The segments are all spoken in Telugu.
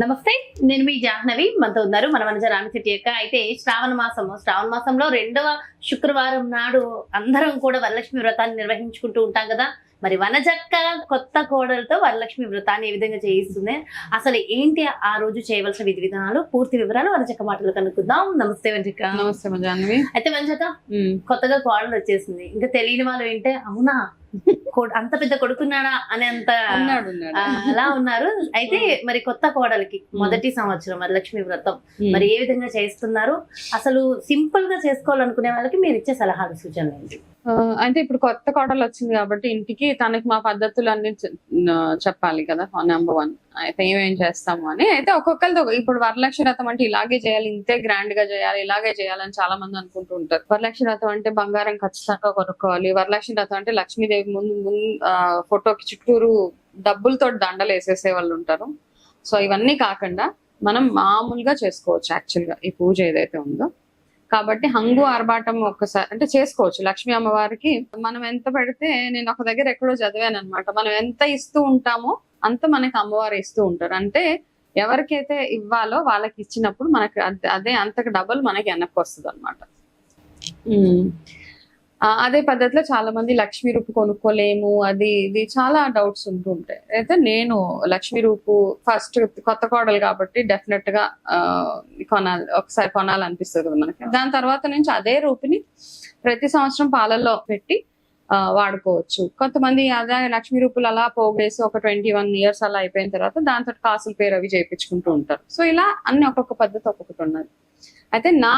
నమస్తే నేను మీ జాహ్నవి. మనతో ఉన్నారు మన మనజ రామిశెట్టి యొక్క. అయితే శ్రావణ మాసము. శ్రావణ మాసంలో రెండవ శుక్రవారం నాడు అందరం కూడా వరలక్ష్మి వ్రతాన్ని నిర్వహించుకుంటూ ఉంటాం కదా. మరి వనజక్క కొత్త కోడలతో వరలక్ష్మి వ్రతాన్ని ఏ విధంగా చేయిస్తుంది? అసలు ఏంటి ఆ రోజు చేయవలసిన విధి విధానాలు? పూర్తి వివరాలు వనజక్క మాటలు కనుక్కుందాం. నమస్తే వనజక్క నమస్తే జాహ్నవి. అయితే వనజక్క కొత్తగా కోడలు వచ్చేసింది. ఇంకా తెలియని వాళ్ళు ఏంటే అవునా? అంత పెద్ద కొడుకున్నాడా అని అంత అలా ఉన్నారు. అయితే మరి కొత్త కోడలికి మొదటి సంవత్సరం వరలక్ష్మి వ్రతం. ఉమ్. మరి ఏ విధంగా చేస్తున్నారు? అసలు సింపుల్గా చేసుకోవాలనుకునే వాళ్ళకి మీరు ఇచ్చే సలహాలు సూచనలు ఏంటి? అంటే ఇప్పుడు కొత్త కోడలు వచ్చింది కాబట్టి ఇంటికి తనకి మా పద్ధతులు అన్ని చెప్పాలి కదా నెంబర్ వన్ అయితే ఏమేం చేస్తాము అని. అయితే ఒక్కొక్కరితో ఇప్పుడు వరలక్ష్మి వ్రతం అంటే ఇలాగే చేయాలి ఇంతే గ్రాండ్గా చేయాలి ఇలాగే చేయాలని చాలా మంది అనుకుంటూ ఉంటారు. వరలక్ష్మి వ్రతం అంటే బంగారం ఖచ్చితంగా కొనుక్కోవాలి. వరలక్ష్మి వ్రతం అంటే లక్ష్మీదేవి ముందు ముందు ఫోటోకి చుట్టూరు డబ్బులతో దండలు వేసేసే వాళ్ళు ఉంటారు. సో ఇవన్నీ కాకుండా మనం మామూలుగా చేసుకోవచ్చు యాక్చువల్గా. ఈ పూజ ఏదైతే ఉందో. కాబట్టి హంగు ఆర్భాటం ఒక్కసారి అంటే చేసుకోవచ్చు. లక్ష్మీ అమ్మవారికి మనం ఎంత పెడితే నేను ఒక దగ్గర ఎక్కడో చదివాను అనమాట మనం ఎంత ఇస్తూ ఉంటామో అంత మనకి అమ్మవారు ఇస్తూ ఉంటారు. అంటే ఎవరికైతే ఇవ్వాలో వాళ్ళకి ఇచ్చినప్పుడు మనకి అదే- అదే అంతకు డబుల్ మనకి వెనక్కి వస్తుంది అనమాట అదే పద్ధతిలో చాలా మంది లక్ష్మీ రూపు కొనుక్కోలేము అది ఇది చాలా డౌట్స్ ఉంటూ ఉంటాయి. అయితే నేను లక్ష్మీ రూపు ఫస్ట్ కొత్త కోడలు కాబట్టి డెఫినెట్గా కొనాలి ఒకసారి కొనాలనిపిస్తుంది కదా మనకి. దాని తర్వాత నుంచి అదే రూపుని ప్రతి సంవత్సరం పాలల్లో పెట్టి వాడుకోవచ్చు. కొంతమంది అదే లక్ష్మీ రూపులు అలా పోగేసి ఒక ట్వంటీ వన్ ఇయర్స్ అలా అయిపోయిన తర్వాత దాంతో కాసుల పేరు అవి చేయించుకుంటూ ఉంటారు. సో ఇలా అన్ని ఒక్కొక్క పద్ధతి ఒక్కొక్కటి ఉన్నది. అయితే నా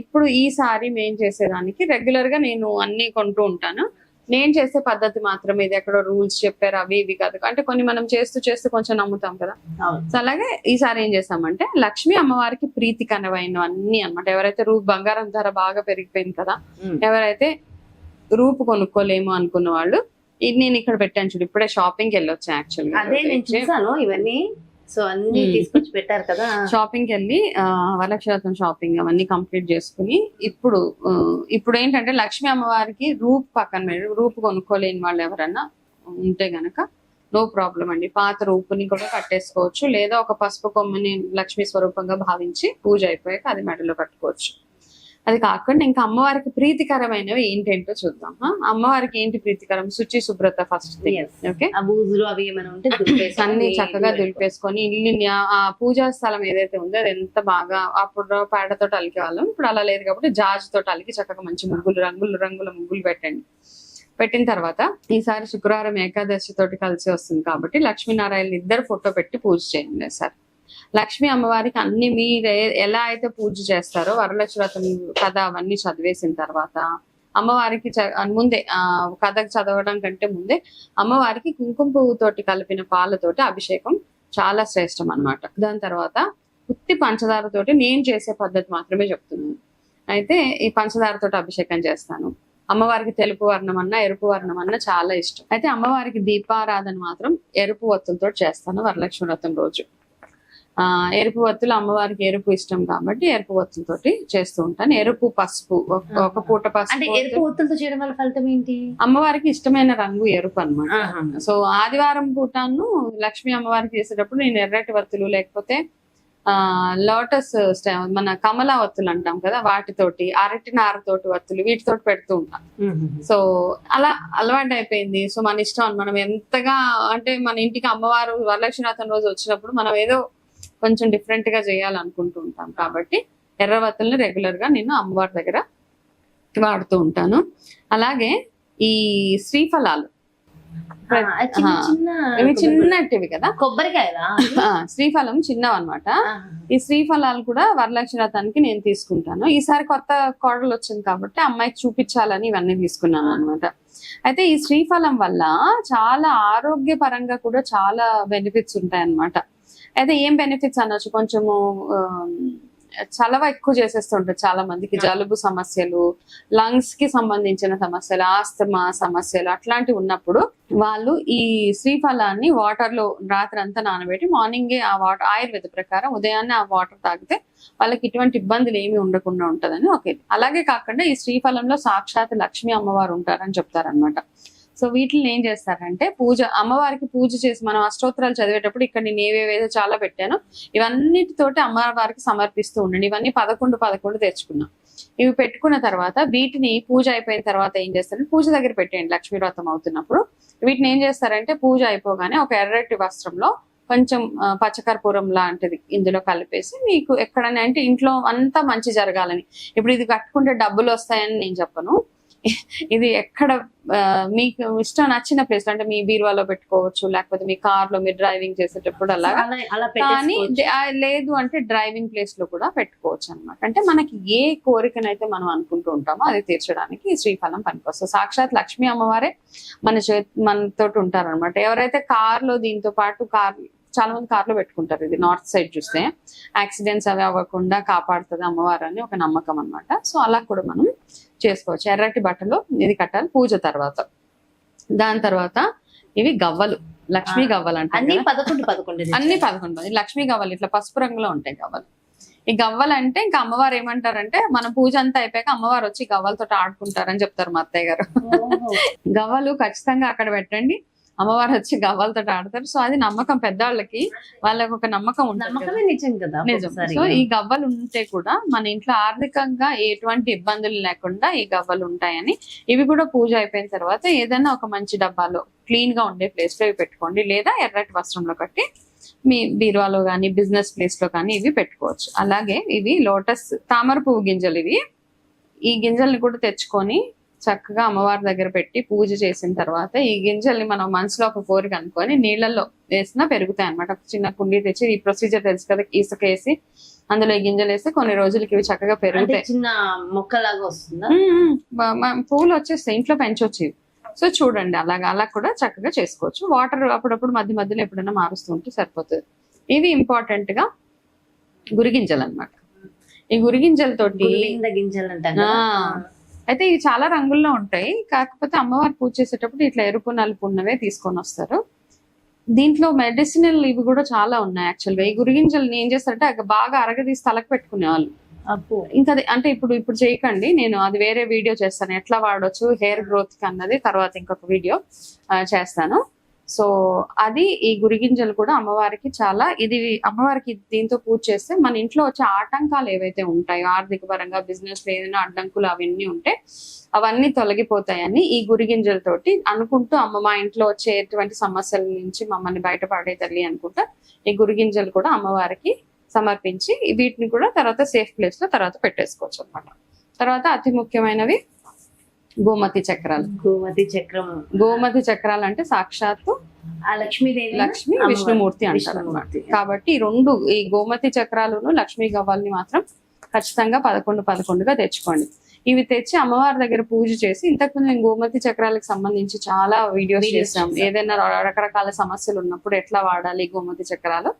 ఇప్పుడు ఈసారి మేం చేసేదానికి రెగ్యులర్గా నేను అన్ని కొంటూ ఉంటాను. నేను చేసే పద్ధతి మాత్రమే. ఇది ఎక్కడో రూల్స్ చెప్పారు అవి ఇవి కాదు. అంటే కొన్ని మనం చేస్తూ చేస్తూ కొంచెం నమ్ముతాం కదా. సో అలాగే ఈసారి ఏం చేసామంటే లక్ష్మీ అమ్మవారికి ప్రీతికరమైన అన్ని అన్నమాట. ఎవరైతే రూ బంగారం ధర బాగా పెరిగిపోయింది కదా ఎవరైతే రూపు కొనుక్కోలేము అనుకున్న వాళ్ళు ఇది నేను ఇక్కడ పెట్టాను చూడు ఇప్పుడే షాపింగ్ వెళ్ళొచ్చా యాక్చువల్ అదే నేను చూసాను ఇవన్నీ. సో అన్ని. తీసుకొచ్చి పెట్టారు కదా. షాపింగ్ వెళ్ళి వరలక్ష్మి షాపింగ్ అవన్నీ కంప్లీట్ చేసుకుని ఇప్పుడు ఇప్పుడు ఏంటంటే లక్ష్మీ అమ్మవారికి రూప్ పక్కన రూపు కొనుక్కోలేని వాళ్ళు ఎవరన్నా ఉంటే గనక నో ప్రాబ్లం అండి. పాత రూపుని కూడా కట్టేసుకోవచ్చు. లేదా ఒక పసుపు కొమ్మని లక్ష్మీ స్వరూపంగా భావించి పూజ అయిపోయాక అది మెడలో కట్టుకోవచ్చు. అది కాకుండా ఇంకా అమ్మవారికి ప్రీతికరమైనవి ఏంటేంటో చూద్దాం? అమ్మవారికి ఏంటి ప్రీతికరం? శుచి శుభ్రత ఫస్ట్. ఓకే ఆ బూజులు అవి ఏమైనా ఉంటే అన్ని చక్కగా దులిపేసుకో. దులిపేసుకొని ఇల్లుని ఆ- పూజా స్థలం ఏదైతే ఉందో అది ఎంత బాగా అప్పుడు పేడతో అలికే వాళ్ళం. ఇప్పుడు అలా లేదు కాబట్టి జాజితో అలికి చక్కగా మంచి ముగ్గులు రంగులు రంగుల ముగ్గులు పెట్టండి. పెట్టిన తర్వాత ఈసారి శుక్రవారం ఏకాదశి తోటి కలిసి వస్తుంది కాబట్టి లక్ష్మీనారాయణ ఇద్దరు ఫోటో పెట్టి పూజ చేయండి సార్. లక్ష్మీ అమ్మవారికి అన్ని మీరు ఎలా అయితే పూజ చేస్తారో వరలక్ష్మి వ్రతం కథ అవన్నీ చదివేసిన తర్వాత అమ్మవారికి చ- ముందే కథ చదవడం కంటే ముందే అమ్మవారికి కుంకుమ పువ్వుతోటి కలిపిన పాలతోటి అభిషేకం చాలా శ్రేష్టం అన్నమాట. దాని తర్వాత ఉత్తి పంచదారతోటి నేను చేసే పద్ధతి మాత్రమే చెప్తున్నాను. అయితే ఈ పంచదారతోటి అభిషేకం చేస్తాను. అమ్మవారికి తెలుపు వర్ణం అన్నా ఎరుపు వర్ణం అన్నా చాలా ఇష్టం. అయితే అమ్మవారికి దీపారాధన మాత్రం ఎరుపు ఒత్తులతో చేస్తాను వరలక్ష్మి వ్రతం రోజు. ఎరుపు ఒత్తులు అమ్మవారికి ఎరుపు ఇష్టం కాబట్టి ఎరుపు ఒత్తులతోటి చేస్తూ ఉంటాను. ఎరుపు పసుపు ఒక- పూట అంటే పసుపు ఎరుపు ఒత్తులతో చేయడం వల్ల ఫలితం ఏంటి? అమ్మవారికి ఇష్టమైన రంగు ఎరుపు అన్నమాట. ఆహా. సో ఆదివారం పూటాను లక్ష్మీ అమ్మవారికి చేసేటప్పుడు నేను ఎర్రటి వత్తులు లేకపోతే ఆ లోటస్ మన కమలా వత్తులు అంటాం కదా వాటితోటి అరటి నారతోటి వత్తులు వీటితోటి పెడుతూ ఉంటాం. సో అలా అలవాటు అయిపోయింది. సో మన ఇష్టం మనం ఎంతగా అంటే మన ఇంటికి అమ్మవారు వరలక్ష్మి వ్రతం రోజు వచ్చినప్పుడు మనం ఏదో కొంచెం డిఫరెంట్గా చేయాలనుకుంటూ ఉంటాం కాబట్టి ఎర్ర వత్తుల్ని రెగ్యులర్గా నేను అమ్మవారి దగ్గర వాడుతూ ఉంటాను. అలాగే ఈ శ్రీఫలాలు. ఇవి చిన్నటివి కదా? కొబ్బరికాయలా? ఆ, శ్రీఫలం చిన్నవి అనమాట ఈ శ్రీఫలాలు కూడా వరలక్ష్మి వ్రతానికి నేను తీసుకుంటాను. ఈసారి కొత్త కోడలు వచ్చింది కాబట్టి అమ్మాయికి చూపించాలని ఇవన్నీ తీసుకున్నాను అనమాట అయితే ఈ శ్రీఫలం వల్ల చాలా ఆరోగ్యపరంగా కూడా చాలా బెనిఫిట్స్ ఉంటాయి అన్నమాట అయితే ఏం బెనిఫిట్స్ అనొచ్చు? కొంచెము చలవ ఎక్కువ చేసేస్తుంటారు చాలా మందికి జలుబు సమస్యలు లంగ్స్కి సంబంధించిన సమస్యలు ఆస్తమా సమస్యలు అట్లాంటివి ఉన్నప్పుడు వాళ్ళు ఈ శ్రీఫలాన్ని వాటర్లో రాత్రి అంతా నానబెట్టి మార్నింగే ఆ వాటర్ ఆయుర్వేద ప్రకారం ఉదయాన్నే ఆ వాటర్ తాగితే వాళ్ళకి ఇటువంటి ఇబ్బందులు ఏమి ఉండకుండా ఉంటదని. ఓకే. అలాగే కాకుండా ఈ శ్రీఫలంలో సాక్షాత్ లక్ష్మీ అమ్మవారు ఉంటారని చెప్తారనమాట సో వీటిని ఏం చేస్తారంటే పూజ అమ్మవారికి పూజ చేసి మనం అష్టోత్తరాలు చదివేటప్పుడు ఇక్కడ నేను ఏవేవేదో చాలా పెట్టాను. ఇవన్నిటితోటి అమ్మవారికి సమర్పిస్తూ ఉండండి. ఇవన్నీ పదకొండు పదకొండు తెచ్చుకున్నాం. ఇవి పెట్టుకున్న తర్వాత వీటిని పూజ అయిపోయిన తర్వాత ఏం చేస్తారంటే పూజ దగ్గర పెట్టేయండి లక్ష్మీ వ్రతం అవుతున్నప్పుడు. వీటిని ఏం చేస్తారంటే పూజ అయిపోగానే ఒక ఎర్రటి వస్త్రంలో కొంచెం పచ్చకర్పూరం లాంటిది ఇందులో కలిపేసి మీకు ఎక్కడైనా అంటే ఇంట్లో అంతా మంచి జరగాలని. ఇప్పుడు ఇది కట్టుకుంటే డబ్బులు వస్తాయని నేను చెప్పను. ఇది ఎక్కడ మీకు ఇష్టం నచ్చిన ప్లేస్ అంటే మీ బీరువాలో పెట్టుకోవచ్చు లేకపోతే మీ కార్లో మీరు డ్రైవింగ్ చేసేటప్పుడు అలా కానీ లేదు అంటే డ్రైవింగ్ ప్లేస్లో కూడా పెట్టుకోవచ్చు అన్నమాట. అంటే మనకి ఏ కోరికనైతే మనం అనుకుంటూ ఉంటామో అది తీర్చడానికి శ్రీఫలం పనికొస్తుంది. సాక్షాత్ లక్ష్మీ అమ్మవారే మన చే మనతో ఉంటారు అనమాట ఎవరైతే కార్లో దీంతో పాటు కార్ చాలా మంది కార్లో పెట్టుకుంటారు. ఇది నార్త్ సైడ్ చూస్తే. యాక్సిడెంట్స్ అవి అవ్వకుండా కాపాడుతుంది అమ్మవారు అని ఒక నమ్మకం అన్నమాట. సో అలా కూడా మనం చేసుకోవచ్చు. ఎర్రటి బట్టలు ఇది కట్టాలి పూజ తర్వాత. దాని తర్వాత ఇవి గవ్వలు లక్ష్మీ. గవ్వలు అంటే అన్ని పదకొండు పదకొండు అన్ని పదకొండు లక్ష్మీ గవ్వలు ఇట్లా పసుపు రంగులో ఉంటాయి గవ్వలు. ఈ గవ్వలు అంటే ఇంకా అమ్మవారు ఏమంటారంటే మన పూజ అంతా అయిపోయాక అమ్మవారు వచ్చి గవ్వలతో ఆడుకుంటారని చెప్తారు మా అత్తయ్య గారు. గవ్వలు ఖచ్చితంగా అక్కడ పెట్టండి. అమ్మవారు వచ్చి గవ్వలతో ఆడతారు. సో అది నమ్మకం పెద్దవాళ్ళకి వాళ్ళకి ఒక నమ్మకం ఉంటుంది నిజం కదా నిజం. సో ఈ గవ్వలు ఉంటే కూడా మన ఇంట్లో ఆర్థికంగా ఎటువంటి ఇబ్బందులు లేకుండా ఈ గవ్వలు ఉంటాయని ఇవి కూడా పూజ అయిపోయిన తర్వాత ఏదైనా ఒక మంచి డబ్బాలో క్లీన్గా ఉండే ప్లేస్లో పెట్టుకోండి. లేదా ఎర్రటి వస్త్రంలో కట్టి మీ బీరువాలో కానీ బిజినెస్ ప్లేస్లో కానీ ఇవి పెట్టుకోవచ్చు. అలాగే ఇవి లోటస్ తామర పువ్వు గింజలు ఇవి. ఈ గింజల్ని కూడా తెచ్చుకొని చక్కగా అమ్మవారి దగ్గర పెట్టి పూజ చేసిన తర్వాత ఈ గింజల్ని మనం మనసులో ఒక కోరిక అనుకొని నీళ్ళల్లో వేసినా పెరుగుతాయి అనమాట చిన్న కుండీ తెచ్చి ఈ ప్రొసీజర్ తెలుసు కదా ఇసుక వేసి అందులో ఈ గింజలు వేస్తే కొన్ని రోజులకి ఇవి చక్కగా అంటే పెరుగుతాయి. చిన్న మొక్కలాగా వస్తుందా? పువ్వులు వచ్చేస్తాయి ఇంట్లో పెంచవచ్చు ఇవి. సో చూడండి అలాగా అలా కూడా చక్కగా చేసుకోవచ్చు. వాటర్ అప్పుడప్పుడు మధ్య మధ్యలో ఎప్పుడైనా మారుస్తూ ఉంటే సరిపోతుంది. ఇవి ఇంపార్టెంట్గా గురిగింజలు అనమాట ఈ గురిగింజలతోటి గింజలు అంటారు ఆ. అయితే ఇవి చాలా రంగుల్లో ఉంటాయి. కాకపోతే అమ్మవారు పూజ చేసేటప్పుడు ఇట్లా ఎరుపు నలుపు ఉన్నవే తీసుకొని వస్తారు. దీంట్లో మెడిసినల్ ఇవి కూడా చాలా ఉన్నాయి యాక్చువల్గా ఈ గురిగింజలు ఏం చేస్తారంటే అగ- బాగా అరగదీసి తలకు పెట్టుకునే వాళ్ళు. అప్పు ఇంకా అది అంటే ఇప్పుడు ఇప్పుడు చేయకండి. నేను అది వేరే వీడియో చేస్తాను. ఎట్లా వాడొచ్చు? హెయిర్ గ్రోత్కి అన్నది తర్వాత ఇంకొక వీడియో చేస్తాను. సో అది ఈ గురిగింజలు కూడా అమ్మవారికి చాలా ఇది అమ్మవారికి దీంతో పూజ చేస్తే మన ఇంట్లో వచ్చే ఆటంకాలు ఏవైతే ఉంటాయో ఆర్థిక పరంగా బిజినెస్లో ఏదైనా అడ్డంకులు అవన్నీ ఉంటే అవన్నీ తొలగిపోతాయని ఈ గురిగింజలతోటి అనుకుంటూ అమ్మ మా ఇంట్లో వచ్చే ఎటువంటి సమస్యల నుంచి మమ్మల్ని బయటపడే తల్లి అనుకుంటా ఈ గురిగింజలు కూడా అమ్మవారికి సమర్పించి వీటిని కూడా తర్వాత సేఫ్ ప్లేస్లో తర్వాత పెట్టేసుకోవచ్చు అనమాట తర్వాత అతి ముఖ్యమైనవి గోమతి చక్రాలు. గోమతి చక్రం. గోమతి చక్రాలు అంటే సాక్షాత్తు ఆ లక్ష్మీదేవి లక్ష్మి విష్ణుమూర్తి అంటారు అనమాట కాబట్టి ఈ రెండు ఈ గోమతి చక్రాలను లక్ష్మీ గవ్వల్ని మాత్రం ఖచ్చితంగా పదకొండు పదకొండుగా తెచ్చుకోండి. ఇవి తెచ్చి అమ్మవారి దగ్గర పూజ చేసి ఇంతకుముందు నేను గోమతి చక్రాలకు సంబంధించి చాలా వీడియోస్ చేసాం. ఏదైనా రకరకాల సమస్యలు ఉన్నప్పుడు ఎట్లా వాడాలి గోమతి చక్రాలు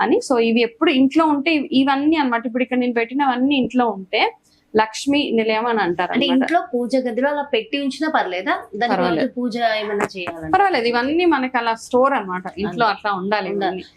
అని. సో ఇవి ఎప్పుడు ఇంట్లో ఉంటే ఇవి- ఇవన్నీ అన్నమాట. ఇప్పుడు ఇక్కడ నేను పెట్టినవన్నీ ఇంట్లో ఉంటే లక్ష్మి నిలయం అని అంటారు అంటే. ఇంట్లో పూజ గదిలో అలా పెట్టి ఉంచినా పర్లేదా. రోజు పూజ ఏమైనా చేయాలంటే? పర్వాలేదు. ఇవన్నీ మనకి అలా స్టోర్ అన్నమాట. ఇంట్లో అట్లా ఉండాలి.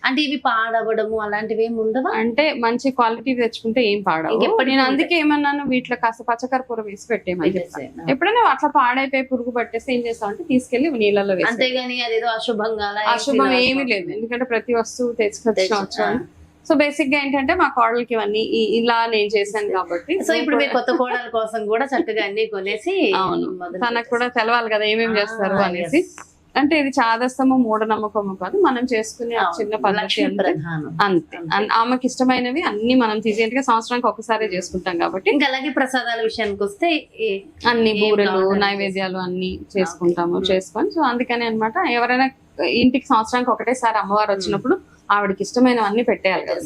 అంటే ఇవి పాడవడము అలాంటివి ఏమి ఉండవా? అంటే మంచి క్వాలిటీ తెచ్చుకుంటే ఏం పాడవు. నేను. అందుకే ఏమన్నాను వీటిలో కాస్త పచ్చకర్పూర వేసి పెట్టేసేయ్. ఎప్పుడైనా అట్లా పాడైపోయి పురుగు పట్టేస్తే ఏం చేస్తామంటే తీసుకెళ్ళి నీళ్ళలో వేసి అంతేగాని అదేదో అశుభంగా అశుభం ఏమీ లేదు. ఎందుకంటే ప్రతి వస్తువు తెచ్చుకొచ్చు తెచ్చు- సో బేసిక్గా ఏంటంటే మా కోడలకి ఇవన్నీ ఇలా నేను చేశాను కాబట్టి. సో ఇప్పుడు మీరు కొత్త కోడల కోసం కూడా చక్కగా అన్ని కొనేసి అవును. తనకు కూడా తెలవాలి కదా ఏమేమి చేస్తారు అనేసి. అంటే ఇది చాదస్తము మూఢనమ్మకము కాదు. మనం చేసుకునే. చిన్న పద్ధతి అంతే. ఆమెకి ఇష్టమైనవి అన్ని మనం తీసి ఎందుకంటే సంవత్సరానికి ఒకసారి చేసుకుంటాం కాబట్టి. ఇంకా అలాగే ప్రసాదాల విషయానికి వస్తే అన్ని బూరెలు నైవేద్యాలు అన్ని చేసుకుంటాము. చేసుకొని. సో అందుకని అన్నమాట ఎవరైనా ఇంటికి సంవత్సరానికి ఒకటేసారి అమ్మవారు వచ్చినప్పుడు ఆవిడకి ఇష్టమైనవన్నీ పెట్టేయాలి కదా.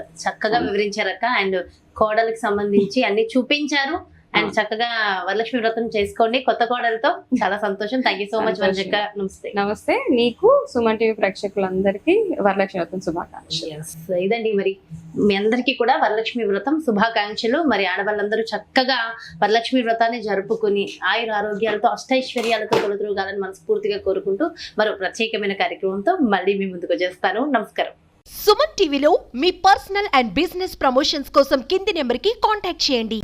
చక్కగా వివరించారక్క. అండ్ కోడలికి సంబంధించి అన్ని చూపించారు. అండ్ చక్కగా వరలక్ష్మి వ్రతం చేసుకోండి. కొత్త కోడలతో చాలా సంతోషం. Thank you so much. మంజక్క నమస్తే. నమస్తే. నీకు సుమన్ టీవీ ప్రేక్షకులందరికీ వరలక్ష్మి వ్రతం శుభాకాంక్షలు. Yes. ఇదండి మరి మీ అందరికీ కూడా వరలక్ష్మి వ్రతం శుభాకాంక్షలు. మరి ఆడవాళ్ళందరూ చక్కగా వరలక్ష్మి వ్రతాన్ని జరుపుకుని ఆయుర ఆరోగ్యాలతో అష్టైశ్వర్యాలతో తొలతరుగాలని మనస్ఫూర్తిగా కోరుకుంటూ మరో ప్రత్యేకమైన కార్యక్రమంతో మళ్ళీ మీ ముందుకు వచ్చేస్తాను. నమస్కారం. సుమన్ టీవీలో మీ పర్సనల్ అండ్ బిజినెస్ ప్రమోషన్స్ కోసం కింది నెంబర్కి కాంటాక్ట్ చేయండి.